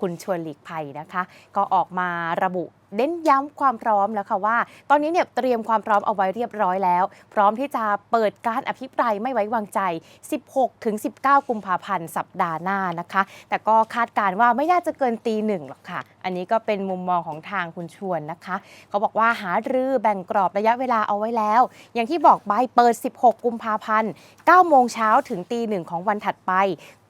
คุณชวนหลีกภัยนะคะ ก็ออกมาระบุ เน้นย้ำความพร้อมแล้วค่ะว่า ตอนนี้เนี่ยเตรียมความพร้อมเอาไว้เรียบร้อยแล้ว พร้อมที่จะเปิดการอภิปรายไม่ไว้วางใจ 16ถึง19 กุมภาพันธ์สัปดาห์หน้านะคะ แต่ก็คาดการณ์ว่าไม่น่าจะเกินตีหนึ่งหรอกค่ะ อันนี้ก็เป็นมุมมองของทางคุณชวนนะคะ เขาบอกว่าหารือแบ่งกรอบระยะเวลาเอาไว้แล้ว อย่างที่บอกไปเปิด 16 กุมภาพันธ์9โมงเช้าถึงตีหนึ่งของวันถัดไป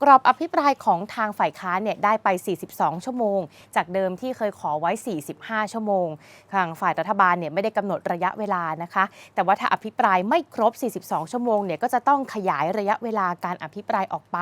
กรอบอภิปรายของทางฝ่ายค้านเนี่ยได้ไป 42 ชั่วโมง จากเดิมที่เคยขอไว้ 45ชั่วโมง ทางฝ่ายรัฐบาลเนี่ยไม่ได้กำหนดระยะเวลานะคะ แต่ว่าถ้าอภิปรายไม่ครบ 42 ชั่วโมงเนี่ยก็จะต้องขยายระยะเวลาการอภิปรายออกไป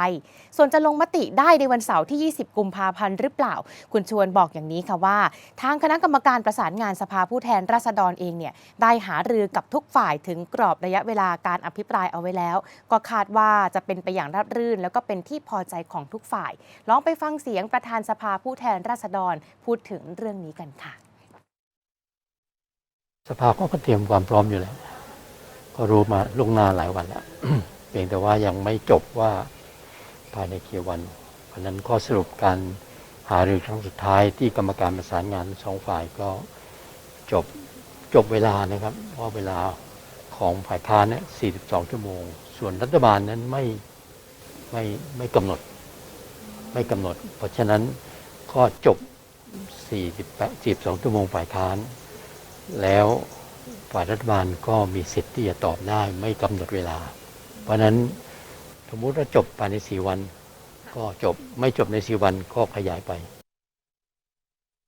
ส่วนจะลงมติได้ในวันเสาร์ที่ 20 กุมภาพันธ์หรือเปล่า คุณชวนบอกอย่างนี้ค่ะว่า ทางคณะกรรมการประสานงานสภาผู้แทนราษฎรเองเนี่ยได้หารือกับทุกฝ่ายถึงกรอบระยะเวลาการอภิปรายเอาไว้แล้ว ก็คาดว่าจะเป็นไปอย่างราบรื่น แล้วก็เป็นที่พอใจของทุกฝ่าย ลองไปฟังเสียงประธานสภาผู้แทนราษฎรพูดถึงเรื่องนี้กันค่ะ สภาก็เตรียมความพร้อมอยู่แล้ว ก็รู้มาล่วงหน้าหลายวันแล้วเพียงแต่ว่ายังไม่จบว่าภายในกี่วันเพราะนั้นข้อสรุปการหารือครั้งสุดท้ายที่กรรมการประสานงานสองฝ่ายก็จบจบเวลานะครับเพราะเวลาของฝ่ายค้านเนี่ย 42 ชั่วโมง ส่วนรัฐบาลนั้นไม่ไม่ไม่กำหนด ไม่กำหนด เพราะฉะนั้นก็จบ 48 42 ชั่วโมงฝ่ายค้าน แล้วฝ่ายรัฐบาลก็มีสิทธิ์ที่จะตอบได้ไม่กำหนดเวลา เพราะฉะนั้นสมมุติว่าจบภายในสี่วัน ก็จบไม่จบในสี่วันก็ขยายไป